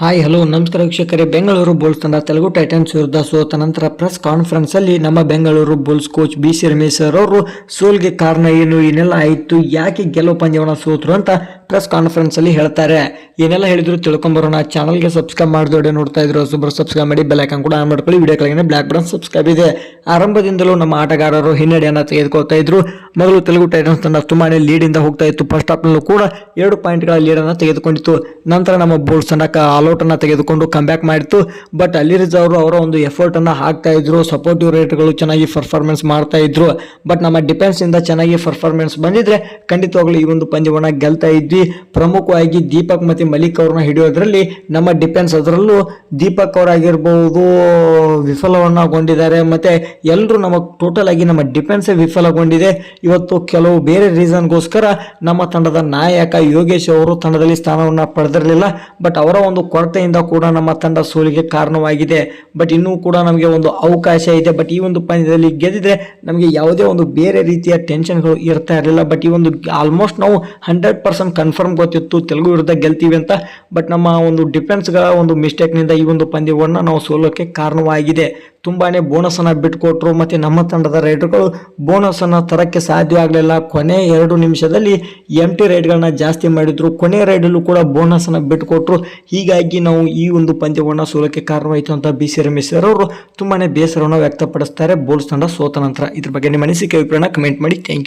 Hi hello ನಮಸ್ಕಾರ ವೀಕ್ಷಕರೇ. Bengaluru Bulls ತಂಡ ತೆಲುಗು ಟೈಟನ್ಸ್ ವಿರುದ್ಧ ಸೋತ ನಂತರ ಪ್ರೆಸ್ ಕಾನ್ಫರೆನ್ಸ್ ಅಲ್ಲಿ ನಮ್ಮ Bengaluru Bulls coach B C Ramesh sir ಅವರು ಸೋಲ್ಗೆ ಕಾರಣ ಏನು, ಏನೆಲ್ಲ ಆಯಿತು, ಯಾಕೆ ಗೆಲುವು ಪಂದ್ಯವನ್ನು ಸೋತರು ಅಂತ ಪ್ರೆಸ್ ಕಾನ್ಫರೆನ್ಸ್ ಅಲ್ಲಿ ಹೇಳ್ತಾರೆ. ಏನೆಲ್ಲ ಹೇಳಿದ್ರು ತಿಳ್ಕೊಂಬರೋಣ. ಚಾನಲ್ಗೆ ಸಬ್ಸ್ಕ್ರೈಬ್ ಮಾಡಿದೋಡೆ ನೋಡ್ತಾ ಇದ್ರು ಸುಬ್ರು ಸಬ್ಸ್ಕ್ರೈಬ್ ಮಾಡಿ ಬೆಲ್ ಐಕಾನ್ ಕೂಡ ಆನ್ ಮಾಡ್ಕೊಳ್ಳಿ. ವಿಡಿಯೋ ಕೆಳಗೆ ಬ್ಲಾಕ್ ಬಟನ್ ಸಬ್ಸ್ಕ್ರೈಬ್ ಇದೆ. ಆರಂಭದಿಂದಲೂ ನಮ್ಮ ಆಟಗಾರರು ಹಿನ್ನಡೆಯನ್ನು ತೆಗೆದುಕೊಳ್ತಾ ಇದ್ರು. ಮೊದಲು ತೆಲುಗು ಟೈಟನ್ಸ್ ತಂಡ ಲೀಡ್ ಇಂದ ಹೋಗ್ತಾ ಇತ್ತು. ಫಸ್ಟ್ ಹಾಫ್ ನಲ್ಲೂ ಕೂಡ ಎರಡು ಪಾಯಿಂಟ್ಗಳ ಲೀಡನ್ನು ತೆಗೆದುಕೊಂಡಿತ್ತು. ನಂತರ ನಮ್ಮ ಬೋಲ್ಸ್ ತಂಡ ಆಲ್ಔಟನ್ನು ತೆಗೆದುಕೊಂಡು ಕಂಬ್ಯಾಕ್ ಮಾಡಿತ್ತು. ಬಟ್ ಅಲ್ಲಿ ಅವರು ಅವರ ಒಂದು ಎಫರ್ಟ್ ಅನ್ನ ಹಾಕ್ತಾ ಇದ್ರು. ಸಪೋರ್ಟಿವ್ ರೇಟ್ಗಳು ಚೆನ್ನಾಗಿ ಪರ್ಫಾರ್ಮೆನ್ಸ್ ಮಾಡ್ತಾ ಇದ್ರು. ಬಟ್ ನಮ್ಮ ಡಿಫೆನ್ಸ್ ಇಂದ ಚೆನ್ನಾಗಿ ಪರ್ಫಾರ್ಮೆನ್ಸ್ ಬಂದಿದ್ರೆ ಖಂಡಿತವಾಗ್ಲೂ ಈ ಒಂದು ಪಂದ್ಯವನ್ನು ಗೆಲ್ತಾ ಇದ್ವಿ. ಪ್ರಮುಖವಾಗಿ ದೀಪಕ್ ಮತ್ತು ಮಲಿಕ್ ಅವ್ರನ್ನ ಹಿಡಿಯೋದ್ರಲ್ಲಿ ನಮ್ಮ ಡಿಫೆನ್ಸ್ ಅದರಲ್ಲೂ ದೀಪಕ್ ಅವರಾಗಿರ್ಬೋದು ವಿಫಲವನ್ನಗೊಂಡಿದ್ದಾರೆ. ಮತ್ತೆ ಎಲ್ಲರೂ ನಮಗೆ ಟೋಟಲ್ ಆಗಿ ನಮ್ಮ ಡಿಫೆನ್ಸ್ ವಿಫಲಗೊಂಡಿದೆ. ಇವತ್ತು ಕೆಲವು ಬೇರೆ ರೀಸನ್ಗೋಸ್ಕರ ನಮ್ಮ ತಂಡದ ನಾಯಕ ಯೋಗೇಶ್ ಅವರು ತಂಡದಲ್ಲಿ ಸ್ಥಾನವನ್ನ ಪಡೆದಿರಲಿಲ್ಲ. ಬಟ್ ಅವರ ಒಂದು ಕೊರತೆಯಿಂದ ಕೂಡ ನಮ್ಮ ತಂಡ ಸೋಲಿಗೆ ಕಾರಣವಾಗಿದೆ. ಬಟ್ ಇನ್ನೂ ಕೂಡ ನಮಗೆ ಒಂದು ಅವಕಾಶ ಇದೆ. ಬಟ್ ಈ ಒಂದು ಪಂದ್ಯದಲ್ಲಿ ಗೆದ್ದಿದ್ರೆ ನಮಗೆ ಯಾವುದೇ ಒಂದು ಬೇರೆ ರೀತಿಯ ಟೆನ್ಷನ್ಗಳು ಇರ್ತಾ ಇರಲಿಲ್ಲ. ಬಟ್ ಈ ಒಂದು ಆಲ್ಮೋಸ್ಟ್ ನಾವು ಹಂಡ್ರೆಡ್ ಪರ್ಸೆಂಟ್ ಕನ್ಫರ್ಮ್ ಗೊತ್ತಿತ್ತು, ತೆಲುಗು ವಿರುದ್ಧ ಗೆಲ್ತೀವಿ ಅಂತ. ಬಟ್ ನಮ್ಮ ಒಂದು ಡಿಫೆನ್ಸ್ಗಳ ಒಂದು ಮಿಸ್ಟೇಕ್ನಿಂದ ಈ ಒಂದು ಪಂದ್ಯವನ್ನು ನಾವು ಸೋಲೋಕ್ಕೆ ಕಾರಣವಾಗಿದೆ. ತುಂಬಾ ಬೋನಸನ್ನು ಬಿಟ್ಕೊಟ್ರು. ಮತ್ತು ನಮ್ಮ ತಂಡದ ರೈಡರ್ಗಳು ಬೋನಸನ್ನು ತರೋಕ್ಕೆ ಸಾಧ್ಯ ಆಗಲಿಲ್ಲ. ಕೊನೆ ಎರಡು ನಿಮಿಷದಲ್ಲಿ ಎಂ ಟಿ ರೈಡ್ಗಳನ್ನ ಜಾಸ್ತಿ ಮಾಡಿದ್ರು. ಕೊನೆ ರೈಡಲ್ಲೂ ಕೂಡ ಬೋನಸನ್ನು ಬಿಟ್ಕೊಟ್ರು. ಹೀಗಾಗಿ ನಾವು ಈ ಒಂದು ಪಂದ್ಯವನ್ನು ಸೋಲೋಕ್ಕೆ ಕಾರಣವಾಯಿತು ಅಂತ ಬಿ ಸಿ ರಮೇಶ್ ಸರ್ ಅವರು ತುಂಬಾ ಬೇಸರವನ್ನು ವ್ಯಕ್ತಪಡಿಸ್ತಾರೆ. ಬೋಲ್ಸ್ ತಂಡ ಸೋತ ನಂತರ. ಇದ್ರ ಬಗ್ಗೆ ನಿಮ್ಮ ಅನಿಸಿಕೆ, ಅಭಿಪ್ರಾಯನ ಕಮೆಂಟ್ ಮಾಡಿ. Thank you